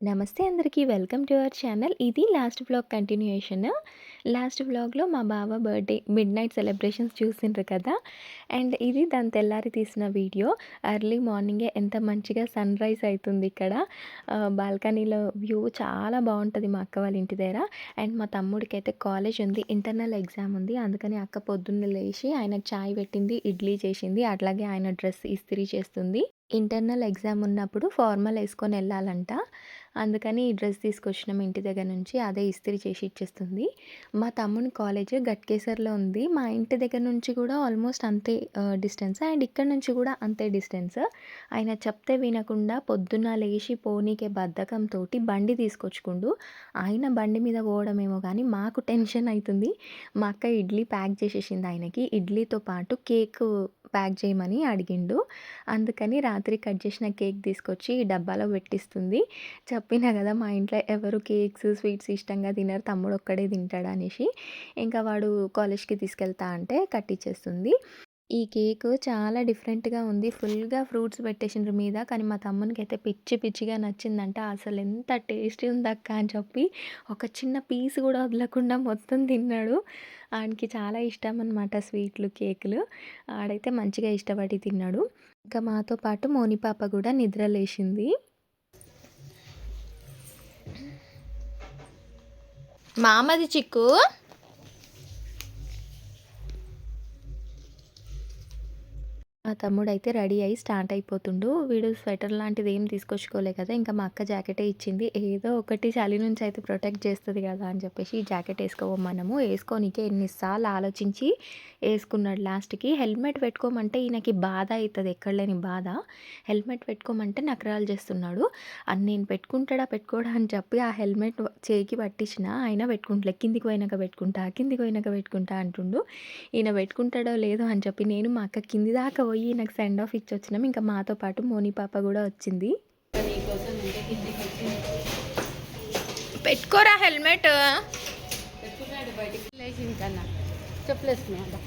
నమస్తే అందరికీ welcome to our channel. ఇది లాస్ట్ వ్లాగ్ కంటిన్యూయేషన్. లాస్ట్ వ్లాగ్‌లో మా బావ బర్త్‌డే మిడ్ నైట్ సెలబ్రేషన్స్ చూసిండ్రు కదా! అండ్ ఇది దాని తెల్లారి తీసిన వీడియో. ఎర్లీ మార్నింగే ఎంత మంచిగా సన్‌రైజ్ అవుతుంది ఇక్కడ. బాల్కనీలో వ్యూ చాలా బాగుంటుంది మా అక్క వాళ్ళ ఇంటి దగ్గర. అండ్ మా తమ్ముడికైతే కాలేజ్ ఉంది. ఇంటర్నల్ ఎగ్జామ్ ఉంది. అందుకని అక్క పొద్దున్న లేచి ఆయనకు చాయ్ పెట్టింది, ఇడ్లీ చేసింది. అట్లాగే ఆయన డ్రెస్ ఇస్త్రీ చేస్తుంది. ఇంటర్నల్ ఎగ్జామ్ ఉన్నప్పుడు ఫార్మల్ వేసుకొని వెళ్ళాలంట అందుకని ఈ డ్రెస్ తీసుకొచ్చినాం ఇంటి దగ్గర నుంచి. అదే ఇస్త్రీ చేసి ఇచ్చేస్తుంది. మా తమ్ముని కాలేజ్ గట్కేసర్‌లో ఉంది. మా ఇంటి దగ్గర నుంచి కూడా ఆల్మోస్ట్ అంతే డిస్టెన్స్ అండ్ ఇక్కడ నుంచి కూడా అంతే డిస్టెన్స్. ఆయన చెప్తే వినకుండా పొద్దున్న లేచి పోనీకే బద్ధకంతో బండి తీసుకొచ్చుకుండు. ఆయన బండి మీద పోవడమేమో కానీ మాకు టెన్షన్ అవుతుంది మా అక్క ఇడ్లీ ప్యాక్ చేసేసింది ఆయనకి. ఇడ్లీతో పాటు కేకు ప్యాక్ చేయమని అడిగిండు. అందుకని రాత్రి కట్ చేసిన కేక్ తీసుకొచ్చి డబ్బాలో పెట్టిస్తుంది. చెప్పినా కదా! మా ఇంట్లో ఎవరు కేక్స్, స్వీట్స్ ఇష్టంగా తినరు. తమ్ముడు ఒక్కడే తింటాడనేసి. ఇంకా వాడు కాలేజ్‌కి తీసుకెళ్తా అంటే కట్టించేస్తుంది ఈ కేక్ చాలా డిఫరెంట్‌గా ఉంది. ఫుల్‌గా ఫ్రూట్స్ పెట్టేసిండ్రు మీద. కానీ మా తమ్మునికైతే పిచ్చి పిచ్చిగా నచ్చిందంట. ఎంత టేస్టీ ఉందక్కా అని చెప్పి ఒక చిన్న పీస్ కూడా వదలకుండా మొత్తం తిన్నాడు. ఆయనకి చాలా ఇష్టం అనమాట స్వీట్లు, కేకులు. ఆడైతే మంచిగా ఇష్టపడి తిన్నాడు. ఇంకా మాతో పాటు మోని పాప కూడా నిద్ర లేచింది. మామది చిక్కు. మా తమ్ముడైతే రెడీ అయ్యి స్టార్ట్ అయిపోతుండు. వీడు స్వెటర్ లాంటిది ఏం తీసుకొచ్చుకోలే కదా! ఇంకా మా అక్క జాకెటే ఇచ్చింది. ఏదో ఒకటి చలి నుంచి అయితే ప్రొటెక్ట్ చేస్తుంది కదా! అని చెప్పేసి ఈ జాకెట్ ఏసుకోమన్నాము. వేసుకోనికే ఎన్ని సార్లు ఆలోచించి వేసుకున్నాడు లాస్ట్‌కి. హెల్మెట్ పెట్టుకోమంటే ఈయనకి బాధ అవుతుంది ఎక్కడ లేని బాధ. హెల్మెట్ పెట్టుకోమంటే నకరాలు చేస్తున్నాడు. అది నేను పెట్టుకుంటాడా, పెట్టుకోడా అని చెప్పి ఆ హెల్మెట్ చేయికి పట్టించిన. ఆయన పెట్టుకుంటలే. కిందికి పోయినాక పెట్టుకుంటా, కిందికి పోయినాక పెట్టుకుంటా అంటుండు. ఈయన పెట్టుకుంటాడో లేదో అని చెప్పి నేను మా అక్క కింది దాకా పోయి ఈయనకు సెండ్ ఆఫ్ ఇచ్చొచ్చినాం. ఇంకా మాతో పాటు మోని పాప కూడా వచ్చింది. పెట్టుకోరా హెల్మెట్. పెట్టుకున్నాడు బయటికి లేచింది కన్నా చెప్పులేసుకున్నాడు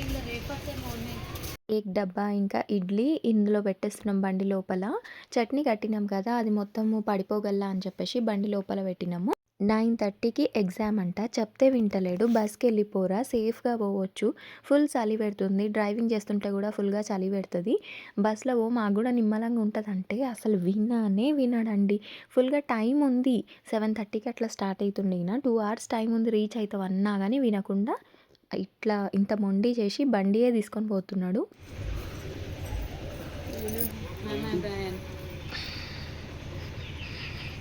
ఇలా రేపొస్తేమో ఉన్నాయి కేక్ డబ్బా ఇంకా ఇడ్లీ ఇందులో పెట్టేస్తున్నాం బండి లోపల. చట్నీ కట్టినాం కదా! అది మొత్తము పడిపోగల్లా అని చెప్పేసి బండి లోపల పెట్టినాము. 9:30కి ఎగ్జామ్ అంట. చెప్తే వింటలేడు. బస్‌కెళ్ళిపోరా సేఫ్‌గా పోవచ్చు. ఫుల్ చలి పెడుతుంది. డ్రైవింగ్ చేస్తుంటే కూడా ఫుల్‌గా చలి పెడుతుంది బస్‌లో పో మాకు కూడా నిమ్మలంగా ఉంటుందంటే అసలు విన్నానే వినడండి. ఫుల్‌గా టైం ఉంది. 7:30కి అట్లా స్టార్ట్ అయితుండే ఈయన. 2 అవర్స్ టైం ఉంది రీచ్ అవుతావు అన్నా కానీ వినకుండా ఇట్లా ఇంత మొండి చేసి బండియే తీసుకొని పోతున్నాడు.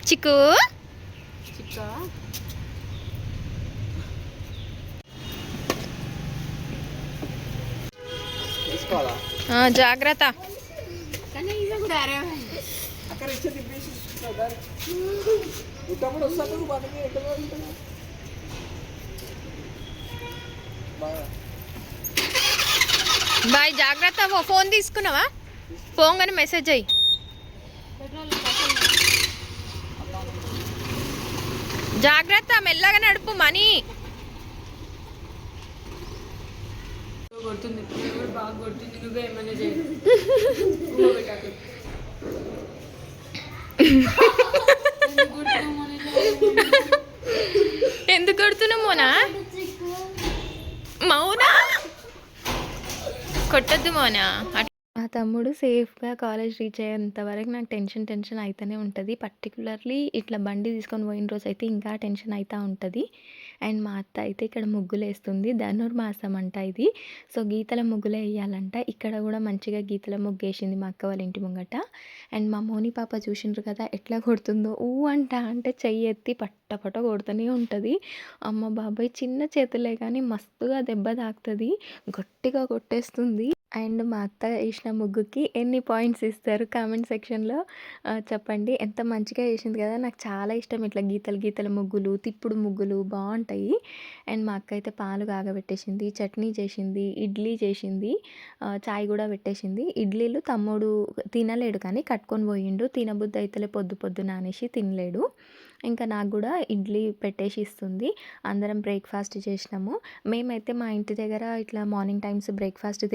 చిక్కు. చిక్క? తీసుకోవాలా? ఆ, జాగ్రత్త. అక్కడ ఇచ్చే తిప్పేసి ఉత్తప్పుడు వస్తాను మనకి ఎక్కడ వెళ్తున్నా బాగా బాయ్ జాగ్రత్త ఓ ఫోన్ తీసుకున్నావా? పోగానే మెసేజ్ అయ్యి జాగ్రత్త మెల్లగా నడుపు మనీ. కొడుతుంది. కూడా బాగా కొడుతుంది నువ్వే ఏమైనా చేయి నువ్వు పెట్టాకు. ఎందుకు కొడుతున్నావు మనల్ని? ఎందుకు మౌనా? కొట్టద్దు మౌనా. మా తమ్ముడు సేఫ్గా కాలేజ్ రీచ్ అయ్యేంత వరకు నాకు టెన్షన్ టెన్షన్ అయితేనే ఉంటుంది. పర్టికులర్లీ ఇట్లా బండి తీసుకొని పోయిన రోజు అయితే ఇంకా టెన్షన్ అవుతూ ఉంటుంది. అండ్ మా అత్త అయితే ఇక్కడ ముగ్గులు వేస్తుంది ధనుర్మాసం అంట ఇది. సో గీతల ముగ్గులే వేయాలంట. ఇక్కడ కూడా మంచిగా గీతల ముగ్గు వేసింది మా అక్క వాళ్ళ ఇంటి ముంగట. అండ్ మా మోని పాప చూసిండ్రు కదా ఎట్లా కొడుతుందో ఊ అంట అంటే చెయ్యి ఎత్తి పట్ట కొడుతూనే ఉంటుంది. అమ్మ బాబాయ్ చిన్న చేతులే కానీ మస్తుగా దెబ్బ తాకుతుంది. గట్టిగా కొట్టేస్తుంది. అండ్ మా అత్త వేసిన ముగ్గుకి ఎన్ని పాయింట్స్ ఇస్తారు కామెంట్ సెక్షన్లో? చెప్పండి. ఎంత మంచిగా వేసింది కదా! నాకు చాలా ఇష్టం ఇట్లా గీతలు గీతల ముగ్గులు తిప్పుడు ముగ్గులు బాగుంటాయి అండ్ మా అక్క అయితే పాలు కాగబెట్టేసింది చట్నీ చేసింది ఇడ్లీ చేసింది చాయ్ కూడా పెట్టేసింది. ఇడ్లీలు తమ్ముడు తినలేడు కానీ కట్టుకొని పోయిండు. తినబుద్ధి అయితేలే పొద్దు పొద్దున అనేసి తినలేడు. ఇంకా నాకు కూడా ఇడ్లీ పెట్టేసి ఇస్తుంది. అందరం బ్రేక్ఫాస్ట్ చేసినాము. మేమైతే మా ఇంటి దగ్గర ఇట్లా మార్నింగ్ టైమ్స్ బ్రేక్ఫాస్ట్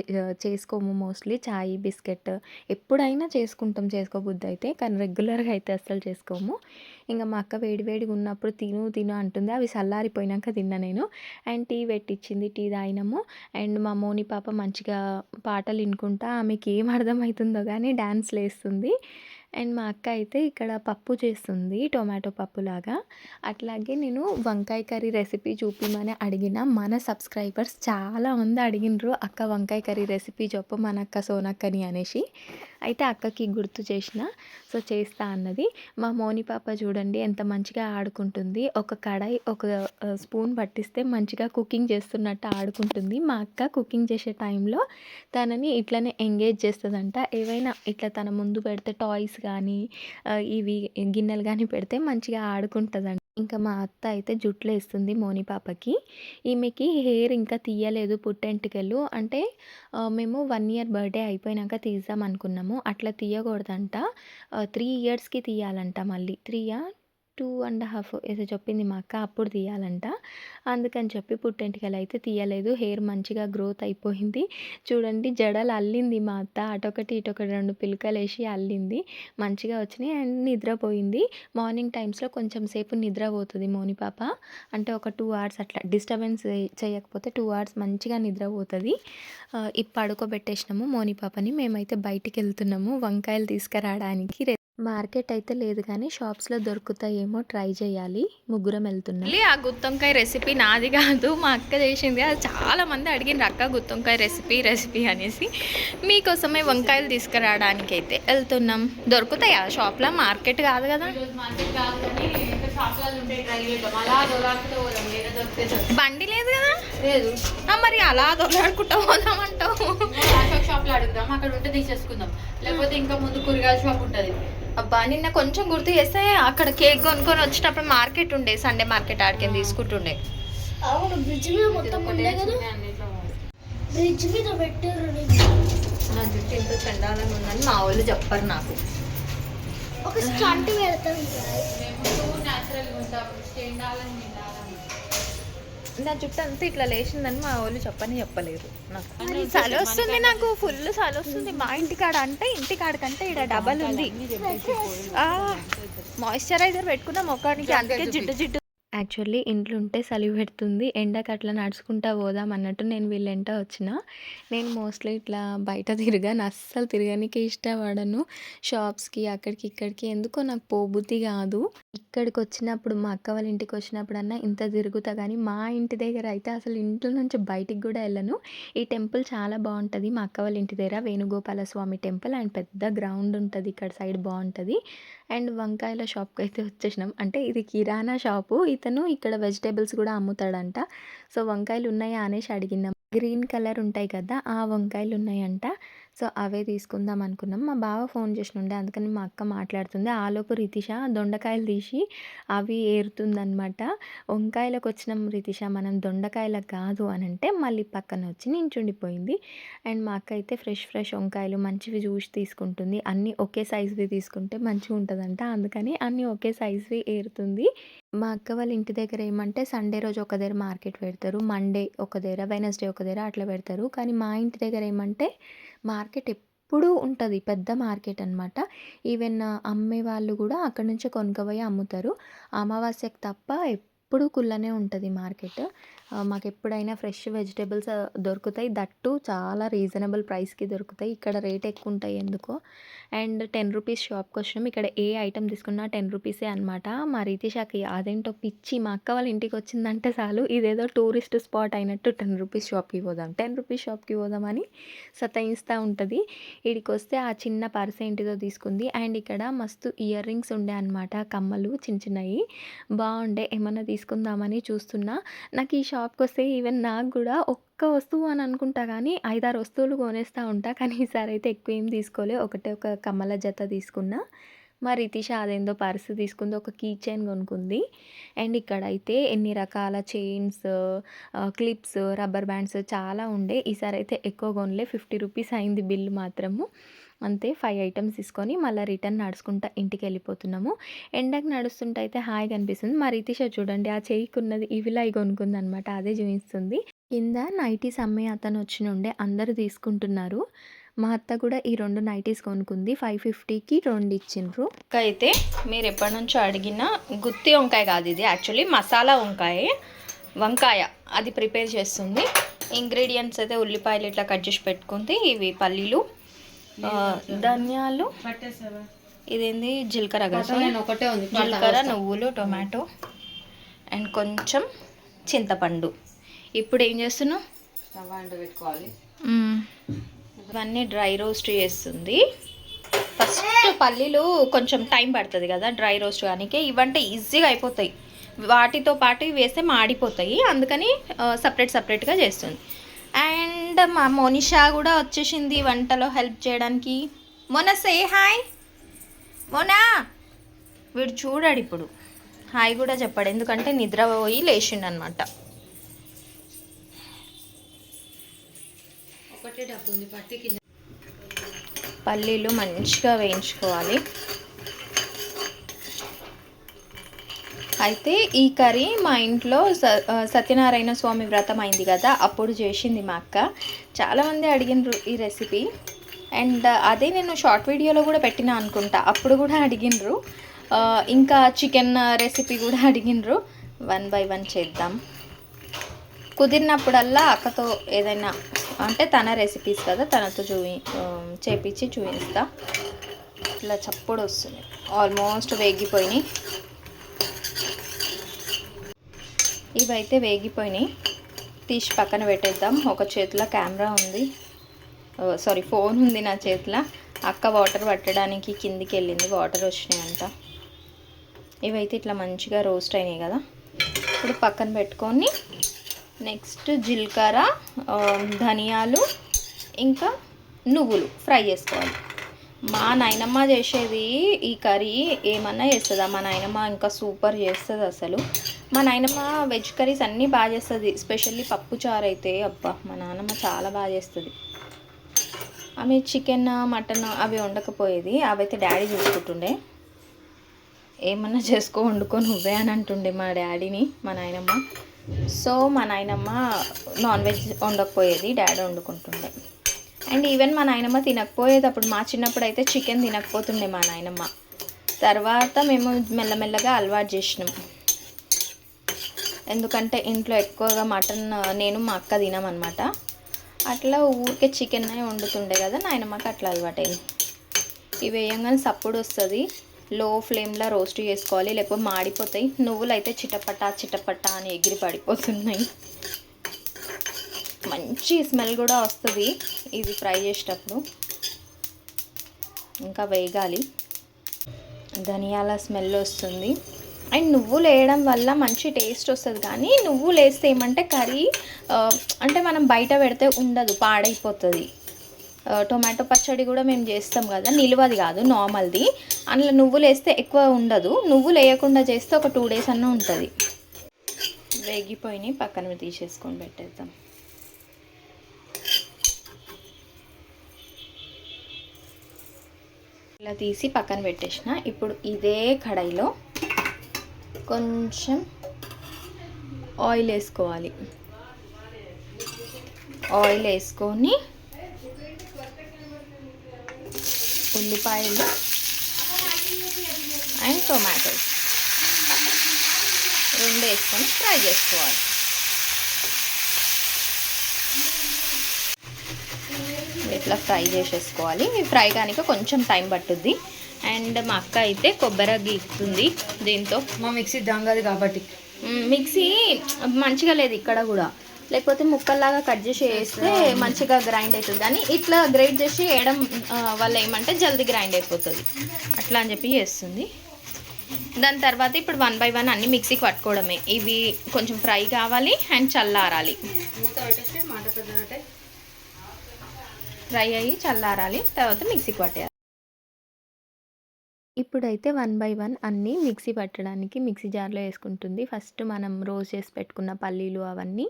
చేసుకోము మోస్ట్లీ. చాయ్ బిస్కెట్ ఎప్పుడైనా చేసుకుంటాం చేసుకోబుద్ది అయితే కానీ రెగ్యులర్గా అయితే అస్సలు చేసుకోము. ఇంకా మా అక్క వేడివేడిగా ఉన్నప్పుడు తిను తిను అంటుంది. అవి చల్లారిపోయినాక తిన్నా నేను. అండ్ టీ పెట్టించింది టీ తాగినాము. అండ్ మా మోని పాప మంచిగా పాటలు వినుకుంటా ఆమెకి ఏం అర్థమవుతుందో కానీ డ్యాన్స్ వేస్తుంది అండ్ మా అక్క అయితే ఇక్కడ పప్పు చేస్తుంది టొమాటో పప్పులాగా. అట్లాగే నేను వంకాయ కర్రీ రెసిపీ చూపిమని అడిగిన మన సబ్స్క్రైబర్స్ చాలామంది అడిగినరు అక్క వంకాయ కర్రీ రెసిపీ చెప్పు మన అక్క సోనక్కని అనేసి. అయితే అక్కకి గుర్తు చేసిన. సో చేస్తా అన్నది. మా మోని పాప చూడండి ఎంత మంచిగా ఆడుకుంటుంది. ఒక కడాయి ఒక స్పూన్ పట్టిస్తే మంచిగా కుకింగ్ చేస్తున్నట్టు ఆడుకుంటుంది. మా అక్క కుకింగ్ చేసే టైంలో తనని ఇట్లనే ఎంగేజ్ చేస్తుందంట. ఏవైనా ఇట్లా తన ముందు పెడితే టాయ్స్ కానీ ఇవి గిన్నెలు కానీ పెడితే మంచిగా ఆడుకుంటుందంట. ఇంకా మా అత్త అయితే జుట్లు వేస్తుంది మోని పాపకి. ఈమెకి హెయిర్ ఇంకా తీయలేదు పుట్టెంటికలు. అంటే మేము వన్ ఇయర్ బర్త్డే అయిపోయినాక తీద్దాం అనుకున్నాము. అట్లా తీయకూడదంట. త్రీ ఇయర్స్కి తీయాలంట మళ్ళీ. త్రీయా? టూ అండ్ హాఫ్ ఏదో చెప్పింది మా అక్క అప్పుడు తీయాలంట. అందుకని చెప్పి పుట్టెంటికలు అయితే తీయలేదు. హెయిర్ మంచిగా గ్రోత్ అయిపోయింది. చూడండి జడలు అల్లింది మా అత్త. అటొకటి ఇటొకటి రెండు పిలకలు వేసి అల్లింది. మంచిగా వచ్చినాయి అండ్ నిద్రపోయింది. మార్నింగ్ టైమ్స్లో కొంచెం సేపు నిద్రపోతుంది మోని పాప. అంటే ఒక టూ అవర్స్ అట్లా డిస్టర్బెన్స్ చేయకపోతే టూ అవర్స్ మంచిగా నిద్రపోతుంది. ఇప్పుడు పడుకోబెట్టేసినాము మోని పాపని. మేమైతే బయటికి వెళ్తున్నాము వంకాయలు తీసుకురావడానికి మార్కెట్ అయితే లేదు కానీ షాప్స్లో దొరుకుతాయేమో ట్రై చేయాలి. ముగ్గురం వెళ్తున్నాం. ఆ గుత్తొంకాయ రెసిపీ నాది కాదు మా అక్క చేసింది. అది చాలా మంది అడిగిన అక్క గుత్తొంకాయ రెసిపీ రెసిపీ అనేసి. మీకోసమే వంకాయలు తీసుకురావడానికి అయితే వెళ్తున్నాం. దొరుకుతాయా షాప్లో? మార్కెట్ కాదు కదా. బండి లేదు కదా? లేదు. ఆ, మరి అలా దొరకకుండా పోదామంటావు షాప్లో అడుగుదాం అక్కడ ఉంటే తీసేసుకుందాం. లేకపోతే ఇంకా ముందు కూరగాయల షాప్ ఉంటది. అబ్బా నిన్న కొంచెం గుర్తు చేస్తే అక్కడ కేక్ కొనుక్కొని వచ్చేటప్పుడు మార్కెట్ ఉండే సండే మార్కెట్ ఆడికి తీసుకుంటుండే. అవును బ్రిడ్జ్ మీద మొత్తం ఉండే కదా. బ్రిడ్జ్ మీద పెట్టారు నా జుట్టు ఎంత చండాలంగా ఉందని మా వాళ్ళు చెప్పరు నాకు. ఒక స్టంట్ పెడతాం నా జుట్టు అంతా ఇట్లా లేచిందని మా వాళ్ళు చెప్పని చెప్పలేరు. నాకు చలి వస్తుంది నాకు ఫుల్ చలి వస్తుంది. మా ఇంటికాడ అంటే ఇంటికాడకంటే ఇక్కడ డబల్ ఉంది. మాయిశ్చరైజర్ పెట్టుకున్న ముఖానికి అందుకే జిడ్డు జిడ్డు. యాక్చువల్లీ ఇంట్లో ఉంటే చలి పెడుతుంది. ఎండకి అట్లా నడుచుకుంటా పోదాం అన్నట్టు నేను వీళ్ళెంట వచ్చిన. నేను మోస్ట్లీ ఇట్లా బయట తిరగాను. అస్సలు తిరగడానికి ఇష్టపడను. షాప్స్కి అక్కడికి ఇక్కడికి. ఎందుకో నాకు పోబుద్ధి కాదు. ఇక్కడికి వచ్చినప్పుడు మా అక్క వాళ్ళ ఇంటికి వచ్చినప్పుడన్నా ఇంత తిరుగుతా కానీ మా ఇంటి దగ్గర అయితే అసలు ఇంట్లో నుంచి బయటికి కూడా వెళ్ళను. ఈ టెంపుల్ చాలా బాగుంటుంది మా అక్క వాళ్ళ ఇంటి దగ్గర వేణుగోపాల స్వామి టెంపుల్ అండ్ పెద్ద గ్రౌండ్ ఉంటుంది. ఇక్కడ సైడ్ బాగుంటుంది అండ్ వంకాయల షాప్కి అయితే వచ్చేసినాం. అంటే ఇది కిరాణా షాపు. ఇతను ఇక్కడ వెజిటేబుల్స్ కూడా అమ్ముతాడంట. సో వంకాయలు ఉన్నాయా అనేసి అడిగినాం. గ్రీన్ కలర్ ఉంటాయి కదా ఆ వంకాయలు ఉన్నాయంట సో అవే తీసుకుందాం అనుకున్నాం. మా బావ ఫోన్ చేసినుండే అందుకని మా అక్క మాట్లాడుతుంది. ఆలోపు రితిష దొండకాయలు తీసి అవి ఏరుతుందనమాట వంకాయలకు వచ్చినాం రితిష మనం దొండకాయలకు కాదు అని అంటే మళ్ళీ పక్కన వచ్చి నించుండిపోయింది. అండ్ మా అక్క అయితే ఫ్రెష్ ఫ్రెష్ వంకాయలు మంచివి చూసి తీసుకుంటుంది. అన్నీ ఒకే సైజువి తీసుకుంటే మంచిగా ఉంటుందంట అందుకని అన్నీ ఒకే సైజువి ఏరుతుంది. మా అక్క వాళ్ళ ఇంటి దగ్గర ఏమంటే సండే రోజు ఒక దగ్గర మార్కెట్ పెడతారు. మండే ఒక దగ్గర వెనస్డే ఒక దగ్గర అట్లా పెడతారు. కానీ మా ఇంటి దగ్గర ఏమంటే మార్కెట్ ఎప్పుడూ ఉంటుంది. పెద్ద మార్కెట్ అనమాట ఈవెన్ అమ్మే వాళ్ళు కూడా అక్కడ నుంచే కొనుక్కపోయి అమ్ముతారు. అమావాస్యకు తప్ప ఎప్పుడూ కుల్లనే ఉంటుంది మార్కెట్. మాకు ఎప్పుడైనా ఫ్రెష్ వెజిటేబుల్స్ దొరుకుతాయి. దట్టు చాలా రీజనబుల్ ప్రైస్కి దొరుకుతాయి. ఇక్కడ రేట్ ఎక్కువ ఉంటాయి ఎందుకో. అండ్ టెన్ రూపీస్ షాప్కి వచ్చినాం. ఇక్కడ ఏ ఐటెం తీసుకున్నా టెన్ రూపీసే అనమాట మా రీతిషాకి అదేంటో పిచ్చి మా అక్క వాళ్ళ ఇంటికి వచ్చిందంటే చాలు. ఇదేదో టూరిస్ట్ స్పాట్ అయినట్టు టెన్ రూపీస్ షాప్కి పోదాం. టెన్ రూపీస్ షాప్కి పోదామని సతాయిస్తూ ఉంటుంది. ఇడికి వస్తే ఆ చిన్న పర్స్ ఏంటిదో తీసుకుంది. అండ్ ఇక్కడ మస్తు ఇయర్ రింగ్స్ ఉండే అనమాట కమ్మలు చిన్న చిన్నవి బాగుండే ఏమన్నా తీసుకుందామని చూస్తున్నా. నాకు ఈ షాప్కి వస్తే ఈవెన్ నాకు కూడా ఒక్క వస్తువు అని అనుకుంటా కానీ ఐదారు వస్తువులు కొనేస్తూ ఉంటా. కానీ ఈసారి అయితే ఎక్కువ ఏం తీసుకోలే. ఒకటే ఒక కమ్మల జత తీసుకున్నా. మా రితీష అదేందో పర్స్ తీసుకుంది. ఒక కీ చైన్ కొనుక్కుంది. అండ్ ఇక్కడైతే ఎన్ని రకాల చైన్స్ క్లిప్స్ రబ్బర్ బ్యాండ్స్ చాలా ఉండే. ఈసారి అయితే ఎక్కువ కొనలే. ఫిఫ్టీ రూపీస్ అయింది బిల్ మాత్రము. అంతే ఫైవ్ ఐటమ్స్ తీసుకొని మళ్ళీ రిటర్న్ నడుచుకుంటా ఇంటికి వెళ్ళిపోతున్నాము ఎండకు నడుస్తుంటే అయితే హాయిగా అనిపిస్తుంది. మా రితీష చూడండి ఆ చేయికున్నది ఇవిలా కొనుక్కుంది అనమాట అదే చూపిస్తుంది. కింద నైటీస్ అమ్మే అతను వచ్చినుండే అందరూ తీసుకుంటున్నారు. మా అత్త కూడా ఈ రెండు నైటీస్ కొనుక్కుంది. ఫైవ్ ఫిఫ్టీకి రెండు ఇచ్చిండ్రు. అయితే మీరు ఎప్పటి నుంచో అడిగిన గుత్తి వంకాయ కాదు ఇది. యాక్చువల్లీ మసాలా వంకాయ వంకాయ అది ప్రిపేర్ చేస్తుంది. ఇంగ్రీడియంట్స్ అయితే ఉల్లిపాయలు ఇట్లా కట్ చేసి పెట్టుకుంది. ఇవి పల్లీలు ధనియాలు. ఇదేంది? జీలకర్ర కదా. నేను ఒకటే ఉంది. జీలకర్ర నువ్వులు టొమాటో. అండ్ కొంచెం చింతపండు. ఇప్పుడు ఏం చేస్తున్నావు? పెట్టుకోవాలి. ఇవన్నీ డ్రై రోస్ట్ చేస్తుంది. ఫస్ట్ పల్లీలు కొంచెం టైం పడుతుంది కదా డ్రై రోస్ట్ కానీ ఇవంటే ఈజీగా అయిపోతాయి. వాటితో పాటు వేస్తే మాడిపోతాయి. అందుకని సపరేట్ సపరేట్గా చేస్తుంది. అండ్ మా మోనిషా కూడా వచ్చేసింది వంటలో హెల్ప్ చేయడానికి. మొన్న సే హాయ్ మోనా వీడు చూడాడు ఇప్పుడు. హాయ్ కూడా చెప్పాడు. ఎందుకంటే నిద్ర పోయి లేచిండు అనమాట ఒకటే డబ్బు ఉంది పట్టి కింద. పల్లీలు మంచిగా వేయించుకోవాలి. అయితే ఈ కర్రీ మా ఇంట్లో స సత్యనారాయణ స్వామి వ్రతం అయింది కదా అప్పుడు చేసింది మా అక్క. చాలామంది అడిగినరు ఈ రెసిపీ. అండ్ అదే నేను షార్ట్ వీడియోలో కూడా పెట్టిన అనుకుంటా అప్పుడు కూడా అడిగినరు. ఇంకా చికెన్ రెసిపీ కూడా అడిగినరు. వన్ బై వన్ చేద్దాం. కుదిరినప్పుడల్లా అక్కతో ఏదైనా అంటే తన రెసిపీస్ కదా తనతో చూపి చేపించి చూపిస్తా ఇట్లా చప్పుడు వస్తుంది. ఆల్మోస్ట్ వేగిపోయినాయి. ఇవైతే వేగిపోయినాయి. తీసి పక్కన పెట్టేద్దాం. ఒక చేతిలో కెమెరా ఉంది. సారీ ఫోన్ ఉంది నా చేతిలో. అక్క వాటర్ పట్టడానికి కిందికి వెళ్ళింది వాటర్ వచ్చినాయంట. ఇవైతే ఇట్లా మంచిగా రోస్ట్ అయినాయి కదా. ఇప్పుడు పక్కన పెట్టుకొని నెక్స్ట్ జీలకర్ర ధనియాలు ఇంకా నువ్వులు ఫ్రై చేసుకోవాలి. మా నాయనమ్మ చేసేది ఈ కర్రీ ఏమన్నా చేస్తుందా? మా నాయనమ్మ ఇంకా సూపర్ చేస్తుంది అసలు. మా నాయనమ్మ వెజ్ కర్రీస్ అన్నీ బాగా చేస్తుంది. స్పెషల్లీ పప్పు చారు అయితే అబ్బా మా నాన్నమ్మ చాలా బాగా చేస్తుంది. ఆమె చికెన్ మటన్ అవి వండకపోయేది. అవైతే డాడీ చూసుకుంటుండే. ఏమన్నా చేసుకో వండుకో నువ్వే అని అంటుండే మా డాడీని మా నాయనమ్మ. సో మా నాయనమ్మ నాన్ వెజ్ వండకపోయేది డాడీ వండుకుంటుండే. అండ్ ఈవెన్ మా నాయనమ్మ తినకపోయేది అప్పుడు మా చిన్నప్పుడు అయితే చికెన్ తినకపోతుండే మా నాయనమ్మ. తర్వాత మేము మెల్లమెల్లగా అలవాటు చేసినాం. ఎందుకంటే ఇంట్లో ఎక్కువగా మటన్ నేను మా అక్క తినమనమాట అట్లా ఊరికే చికెన్ వండుతుండే కదా నాయనమ్మకి అట్లా అలవాటైంది ఇవి వేయంగానే సప్పుడు వస్తుంది. లో ఫ్లేమ్లో రోస్ట్ చేసుకోవాలి లేకపోతే మాడిపోతాయి. నువ్వులు అయితే చిటపట చిటపట అని ఎగిరి పడిపోతున్నాయి. మంచి స్మెల్ కూడా వస్తుంది. ఇది ఫ్రై చేసేటప్పుడు ఇంకా వేగాలి. ధనియాల స్మెల్ వస్తుంది. అండ్ నువ్వులు వేయడం వల్ల మంచి టేస్ట్ వస్తుంది. కానీ నువ్వులు వేస్తే ఏమంటే కర్రీ అంటే మనం బయట పెడితే ఉండదు పాడైపోతుంది. టొమాటో పచ్చడి కూడా మేము చేస్తాం కదా నిలువది కాదు నార్మల్ది. అందులో నువ్వులు వేస్తే ఎక్కువ ఉండదు. నువ్వులు వేయకుండా చేస్తే ఒక టూ డేస్ అన్న ఉంటుంది. వేగిపోయినాయి పక్కన తీసేసుకొని పెట్టేద్దాం. ఇలా తీసి పక్కన పెట్టేసిన. ఇప్పుడు ఇదే కడాయిలో కొంచెం ఆయిల్ వేసుకోవాలి. ఆయిల్ వేసుకొని ఉల్లిపాయలు అండ్ టొమాటోస్ రెండు వేసుకొని ఫ్రై చేసుకోవాలి. ఇట్లా ఫ్రై చేసేసుకోవాలి. ఇవి ఫ్రై కానిక కొంచెం టైం పట్టుద్ది. అండ్ మా అక్క అయితే కొబ్బరి గీస్తుంది దీంతో. మా మిక్సీ దంగది కాబట్టి. మిక్సీ మంచిగా లేదు ఇక్కడ కూడా. లేకపోతే ముక్కల్లాగా కట్ చేసి వేస్తే మంచిగా గ్రైండ్ అవుతుంది కానీ ఇట్లా గ్రైండ్ చేసి వేయడం వల్ల ఏమంటే జల్దీ గ్రైండ్ అయిపోతుంది. అట్లా అని చెప్పి చేస్తుంది. దాని తర్వాత ఇప్పుడు వన్ బై వన్ అన్ని మిక్సీకి పట్టుకోవడమే. ఇవి కొంచెం ఫ్రై కావాలి అండ్ చల్లారాలి. ఫ్రై అయ్యి చల్లారాలి తర్వాత మిక్సీకి పట్టేయాలి. ఇప్పుడైతే వన్ బై వన్ అన్నీ మిక్సీ పట్టడానికి మిక్సీ జార్లో వేసుకుంటుంది. ఫస్ట్ మనం రోజ్ చేసి పెట్టుకున్న పల్లీలు అవన్నీ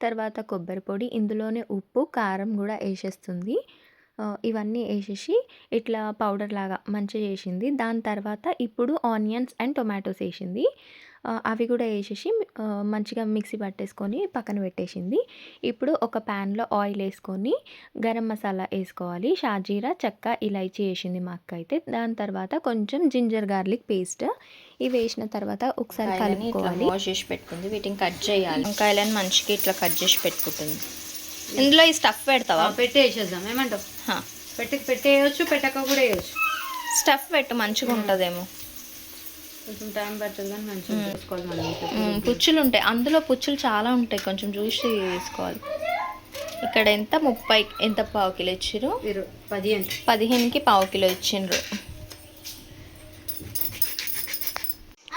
తర్వాత కొబ్బరి పొడి ఇందులోనే ఉప్పు కారం కూడా వేసేస్తుంది. ఇవన్నీ వేసేసి ఇట్లా పౌడర్ లాగా మంచిగా చేసింది. దాని తర్వాత ఇప్పుడు ఆనియన్స్ అండ్ టొమాటోస్ వేసింది. అవి కూడా వేసేసి మంచిగా మిక్సీ పట్టేసుకొని పక్కన పెట్టేసింది. ఇప్పుడు ఒక ప్యాన్లో ఆయిల్ వేసుకొని గరం మసాలా వేసుకోవాలి. షాజీరా చెక్క ఇలైచి వేసింది మా అక్క అయితే. దాని తర్వాత కొంచెం జింజర్ గార్లిక్ పేస్ట్ ఇవి వేసిన తర్వాత ఒకసారి కలుపుకోవాలి. వాష్ చేసి పెట్టుకుంది. వీటిని కట్ చేయాలి. వంకాయలని మంచిగా ఇట్లా కట్ చేసి పెట్టుకుంటుంది. ఇందులో ఈ స్టఫ్ పెడతావా? పెట్టి వేసేద్దాం. ఏమంటావు. పెట్టి పెట్టేయచ్చు పెట్టక కూడా వేయచ్చు. స్టఫ్ పెట్టు మంచిగా ఉంటుందేమో. కొంచెం టైం పడుతుంది కానీ మంచిగా చేసుకోవాలి మనం. మ్మ్, పుచ్చులు ఉంటాయి. అందులో పుచ్చులు చాలా ఉంటాయి. కొంచెం చూసి తీసుకోవాలి ఇక్కడ ఎంత? ముప్పై ఎంత పావు కిలో ఇచ్చిర్రు? పదిహేను. పదిహేనుకి పావు కిలో ఇచ్చిండ్రు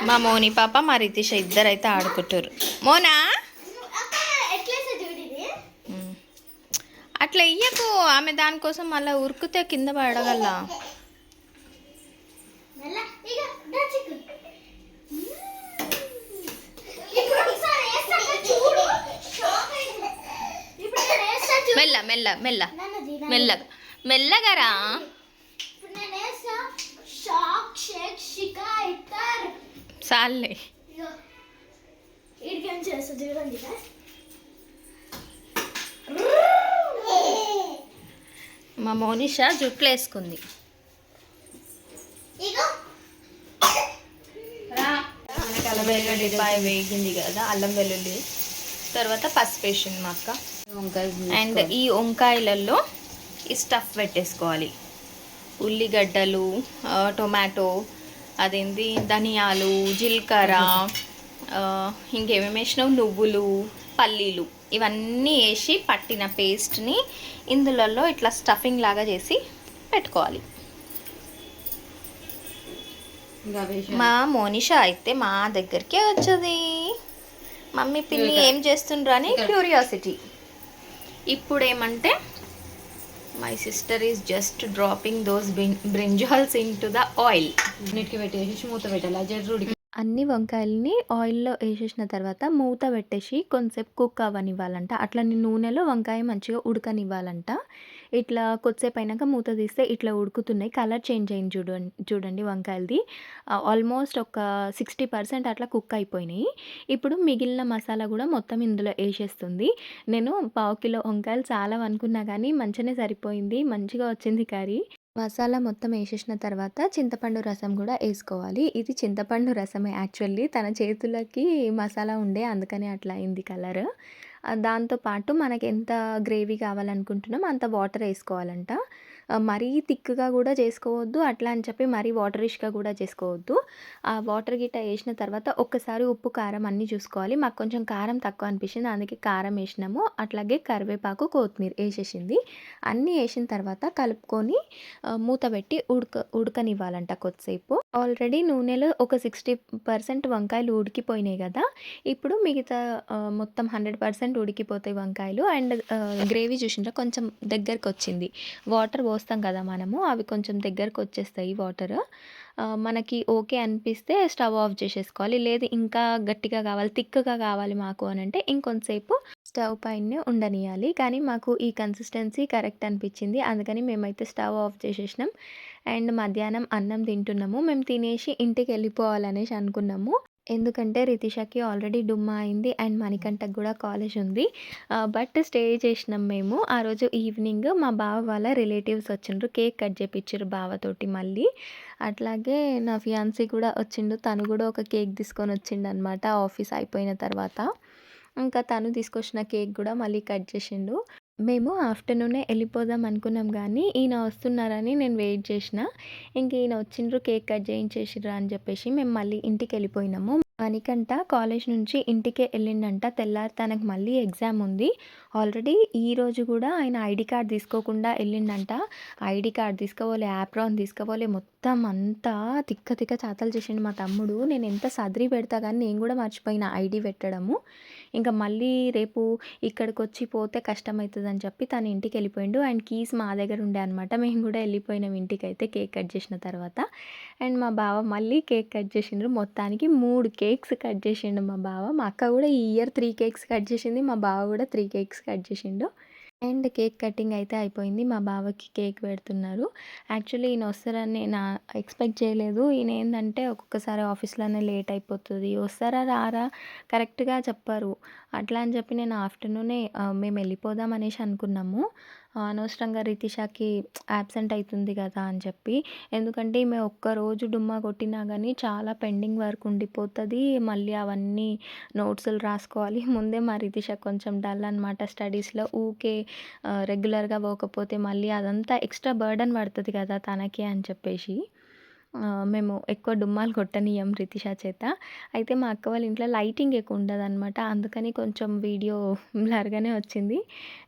మా మోని పాప మా రితీష ఇద్దరు అయితే ఆడుకుంటారు మోనా అక్క ఎట్లేసా చూడిది మ్మ్. అట్లా ఇయ్యకు ఆమె దానికోసం మళ్ళీ ఉరుకుతే కింద పడగల మెల్ల మెల్ల మెల్ల మెల్లగా. మెల్లగరా? చాలే ఇడికేం చూడండి. మా మోనిష జుట్లు వేసుకుంది. మనకి అల్లం వెల్లుల్లిపాయ వేగింది కదా అల్లం వెల్లుల్లి. తర్వాత పసుపు వేసింది మా అక్క. వంకాయ అండ్ ఈ వంకాయలలో ఈ స్టఫ్ పెట్టేసుకోవాలి. ఉల్లిగడ్డలు టొమాటో అదేంటి ధనియాలు జీలకర్ర ఇంకేమేమి వేసినావు? నువ్వులు పల్లీలు. ఇవన్నీ వేసి పట్టిన పేస్ట్ని ఇందులలో ఇట్లా స్టఫింగ్ లాగా చేసి పెట్టుకోవాలి. మా మోనిష అయితే మా దగ్గరికే వచ్చేది. మమ్మీ పిన్ని ఏం చేస్తుండ్రు అని క్యూరియాసిటీ. ఇప్పుడు ఏమంటే my sister is just dropping those brinjals into the oil అన్నిటికీ పెట్టేసి మూత పెట్టాలి. జర్రుడికి అన్ని వంకాయల్ని ఆయిల్లో వేసేసిన తర్వాత మూత పెట్టేసి కొంచెంసేపు కుక్ అవ్వనివ్వాలంట. అట్లని నూనెలో వంకాయ మంచిగా ఉడకనివ్వాలంట. ఇట్లా కొద్దిసేపు అయినాక మూత తీస్తే ఇట్లా ఉడుకుతున్నాయి. కలర్ చేంజ్ అయింది చూడండి చూడండి వంకాయలది. ఆల్మోస్ట్ ఒక సిక్స్టీ పర్సెంట్ అట్లా కుక్ అయిపోయినాయి. ఇప్పుడు మిగిలిన మసాలా కూడా మొత్తం ఇందులో వేసేస్తుంది నేను పావు కిలో వంకాయలు చాలా అనుకున్నా కానీ మంచిగానే సరిపోయింది. మంచిగా వచ్చింది కర్రీ. మసాలా మొత్తం వేసేసిన తర్వాత చింతపండు రసం కూడా వేసుకోవాలి. ఇది చింతపండు రసమే యాక్చువల్లీ. తన చేతులకి మసాలా ఉండే అందుకనే అట్లా అయింది కలర్. దాంతోపాటు మనకి ఎంత గ్రేవీ కావాలనుకుంటున్నాం అంత వాటర్ వేసుకోవాలంట. మరీ థిక్గా కూడా చేసుకోవద్దు. అట్లా అని చెప్పి మరీ వాటరిష్గా కూడా చేసుకోవద్దు. ఆ వాటర్ గిట్ట వేసిన తర్వాత ఒక్కసారి ఉప్పు కారం అన్నీ చూసుకోవాలి. మాకు కొంచెం కారం తక్కువ అనిపించింది అందుకే కారం వేసినాము. అట్లాగే కరివేపాకు కొత్తిమీర వేసేసింది. అన్నీ వేసిన తర్వాత కలుపుకొని మూత పెట్టి ఉడక ఉడకనివ్వాలంట కొద్దిసేపు. ఆల్రెడీ నూనెలో ఒక సిక్స్టీ పర్సెంట్ వంకాయలు ఉడికిపోయినాయి కదా. ఇప్పుడు మిగతా మొత్తం హండ్రెడ్ పర్సెంట్ ఉడికిపోతాయి వంకాయలు. అండ్ గ్రేవీ చూసిన కొంచెం దగ్గరకు వచ్చింది వాటర్ పోస్తాం కదా మనము అవి కొంచెం దగ్గరకు వచ్చేస్తాయి వాటర్ మనకి ఓకే అనిపిస్తే స్టవ్ ఆఫ్ చేసేసుకోవాలి. లేదు ఇంకా గట్టిగా కావాలి థిక్గా కావాలి మాకు అని అంటే ఇంకొంతసేపు స్టవ్ పైన ఉండనియాలి. కానీ మాకు ఈ కన్సిస్టెన్సీ కరెక్ట్ అనిపించింది. అందుకని మేమైతే స్టవ్ ఆఫ్ చేసేసినాం. అండ్ మధ్యాహ్నం అన్నం తింటున్నాము. మేము తినేసి ఇంటికి వెళ్ళిపోవాలనేసి అనుకున్నాము. ఎందుకంటే రితిషాకి ఆల్రెడీ డుమ్మా అయింది అండ్ మణికంఠకు కూడా కాలేజ్ ఉంది. బట్ స్టే చేసినాం మేము. ఆ రోజు ఈవినింగ్ మా బావ వాళ్ళ రిలేటివ్స్ వచ్చిండ్రు. కేక్ కట్ చేపించారు బావతోటి మళ్ళీ. అట్లాగే నా ఫియాన్సీ కూడా వచ్చిండు. తను కూడా ఒక కేక్ తీసుకొని వచ్చిండు అనమాట ఆఫీస్ అయిపోయిన తర్వాత. ఇంకా తను తీసుకొచ్చిన కేక్ కూడా మళ్ళీ కట్ చేసిండు. మేము ఆఫ్టర్నూనే వెళ్ళిపోదాం అనుకున్నాం కానీ ఈయన వస్తున్నారని నేను వెయిట్ చేసిన. ఇంక ఈయన వచ్చిండ్రు కేక్ కట్ చేయించేసిర్రు అని చెప్పేసి మేము మళ్ళీ ఇంటికి వెళ్ళిపోయినాము. మణికంట కాలేజ్ నుంచి ఇంటికే వెళ్ళిండంట. తెల్లారి తనకు మళ్ళీ ఎగ్జామ్ ఉంది. ఆల్రెడీ ఈ రోజు కూడా ఆయన ఐడి కార్డ్ తీసుకోకుండా వెళ్ళిండంట. ఐడి కార్డ్ తీసుకోవాలి యాప్రాన్ తీసుకోవాలి మొత్తం అంతా తిక్క తిక్క చాతలు చేసిండు మా తమ్ముడు. నేను ఎంత సదిరి పెడతా కానీ నేను కూడా మర్చిపోయిన ఐడి పెట్టడము. ఇంకా మళ్ళీ రేపు ఇక్కడికి వచ్చి పోతే కష్టమవుతుంది అని చెప్పి తను ఇంటికి వెళ్ళిపోయిండు అండ్ కీస్ మా దగ్గర ఉండే అనమాట మేము కూడా వెళ్ళిపోయినాం ఇంటికి అయితే కేక్ కట్ చేసిన తర్వాత. అండ్ మా బావ మళ్ళీ కేక్ కట్ చేసిండ్రు. మొత్తానికి మూడు కేక్స్ కట్ చేసిండు మా బావ. మా అక్క కూడా ఈ ఇయర్ త్రీ కేక్స్ కట్ చేసింది. మా బావ కూడా త్రీ కేక్స్ కట్ చేసిండు. అండ్ కేక్ కటింగ్ అయితే అయిపోయింది. మా బావకి కేక్ పెడుతున్నారు. యాక్చువల్లీ ఈయన వస్తారని నేను ఎక్స్పెక్ట్ చేయలేదు. ఈయన ఏంటంటే ఒక్కొక్కసారి ఆఫీస్లోనే లేట్ అయిపోతుంది. వస్తారా రారా? కరెక్ట్గా చెప్పారు. అట్లా అని చెప్పి నేను ఆఫ్టర్నూనే మేము వెళ్ళిపోదాం అనేసి అనుకున్నాము. అనవసరంగా రితిషాకి యాబ్సెంట్ అవుతుంది కదా అని చెప్పి. ఎందుకంటే ఈమె ఒక్కరోజు డుమ్మా కొట్టినా కానీ చాలా పెండింగ్ వర్క్ ఉండిపోతుంది. మళ్ళీ అవన్నీ నోట్స్లు రాసుకోవాలి. ముందే మా రితిష కొంచెం డల్ అనమాట స్టడీస్లో. ఊకే రెగ్యులర్గా పోకపోతే మళ్ళీ అదంతా ఎక్స్ట్రా బర్డన్ పడుతుంది కదా తనకి అని చెప్పేసి. మేము ఎక్కువ డుమ్మాలు కొట్టనీయం రితిషా చేత. అయితే మా అక్క వాళ్ళ ఇంట్లో లైటింగ్ ఎక్కువ ఉండదన్నమాట. అందుకని కొంచెం వీడియో బ్లర్గానే వచ్చింది.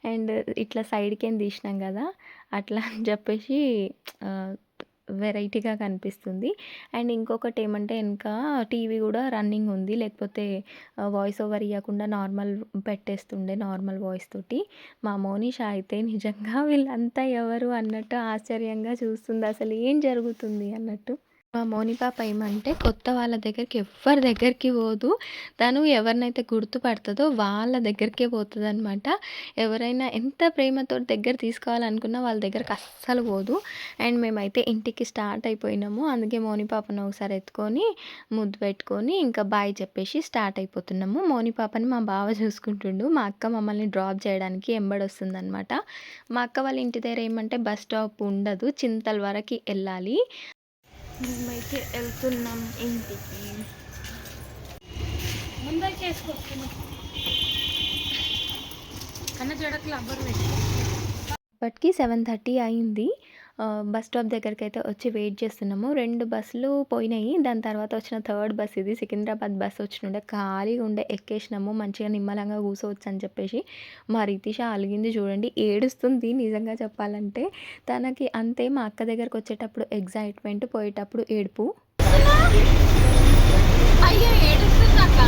అండ్ ఇట్లా సైడ్కేం తీసినాం కదా అట్లా అని చెప్పేసి వెరైటీగా కనిపిస్తుంది. అండ్ ఇంకొకటి ఏమంటే ఇంకా టీవీ కూడా రన్నింగ్ ఉంది. లేకపోతే వాయిస్ ఓవర్ ఇవ్వకుండా నార్మల్ పెట్టేస్తుండే నార్మల్ వాయిస్ తోటి. మా మోనిష అయితే నిజంగా వీళ్ళంతా ఎవరు అన్నట్టు ఆశ్చర్యంగా చూస్తుంది. అసలు ఏం జరుగుతుంది అన్నట్టు. మా మోనిపాప ఏమంటే కొత్త వాళ్ళ దగ్గరికి ఎవరి దగ్గరికి పోదు. తను ఎవరినైతే గుర్తుపడుతుందో వాళ్ళ దగ్గరికే పోతుంది అనమాట ఎవరైనా ఎంత ప్రేమతో దగ్గర తీసుకోవాలనుకున్నా వాళ్ళ దగ్గరకు అస్సలు పోదు. అండ్ మేమైతే ఇంటికి స్టార్ట్ అయిపోయినాము. అందుకే మోనిపాపను ఒకసారి ఎత్తుకొని ముద్దు పెట్టుకొని ఇంకా బాయ్ చెప్పేసి స్టార్ట్ అయిపోతున్నాము. మోనిపాపని మా బావ చూసుకుంటుండు. మా అక్క మమ్మల్ని డ్రాప్ చేయడానికి ఎంబడొస్తుందనమాట మా అక్క వాళ్ళ ఇంటి దగ్గర ఏమంటే బస్ స్టాప్ ఉండదు. చింతల వరకు వెళ్ళాలి. మేమైతే వెళ్తున్నాం ఇంటికి. ముందర వేసుకోవచ్చు కన్న జడకు లబ్బర్ పెట్టి. ఇప్పటికి సెవెన్ థర్టీ అయింది. బస్ స్టాప్ దగ్గరికి అయితే వచ్చి వెయిట్ చేస్తున్నాము. రెండు బస్సులు పోయినాయి. దాని తర్వాత వచ్చిన థర్డ్ బస్ ఇది. సికింద్రాబాద్ బస్ వచ్చినుండే ఖాళీగా ఉండే ఎక్కేసినాము. మంచిగా నిమ్మలంగా కూర్చోవచ్చు అని చెప్పేసి మా రితిష అలిగింది చూడండి. ఏడుస్తుంది నిజంగా చెప్పాలంటే. తనకి అంతే. మా అక్క దగ్గరకు వచ్చేటప్పుడు ఎగ్జైట్మెంట్ పోయేటప్పుడు ఏడుపు. అయ్యో ఏడుపు అక్క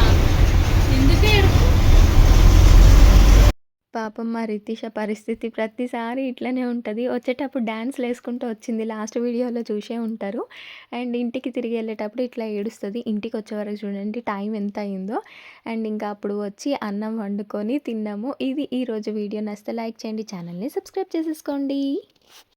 ఎందుకు ఏడుపు పాపం మా రితిష పరిస్థితి ప్రతిసారి ఇట్లనే ఉంటుంది. వచ్చేటప్పుడు డ్యాన్స్లు వేసుకుంటూ వచ్చింది. లాస్ట్ వీడియోలో చూసే ఉంటారు. అండ్ ఇంటికి తిరిగి వెళ్ళేటప్పుడు ఇట్లా ఏడుస్తుంది. ఇంటికి వచ్చే వరకు చూడండి టైం ఎంత అయిందో. అండ్ ఇంకా అప్పుడు వచ్చి అన్నం వండుకొని తిన్నాము. ఇది ఈరోజు వీడియో. నచ్చితే లైక్ చేయండి. ఛానల్ని సబ్స్క్రైబ్ చేసేసుకోండి.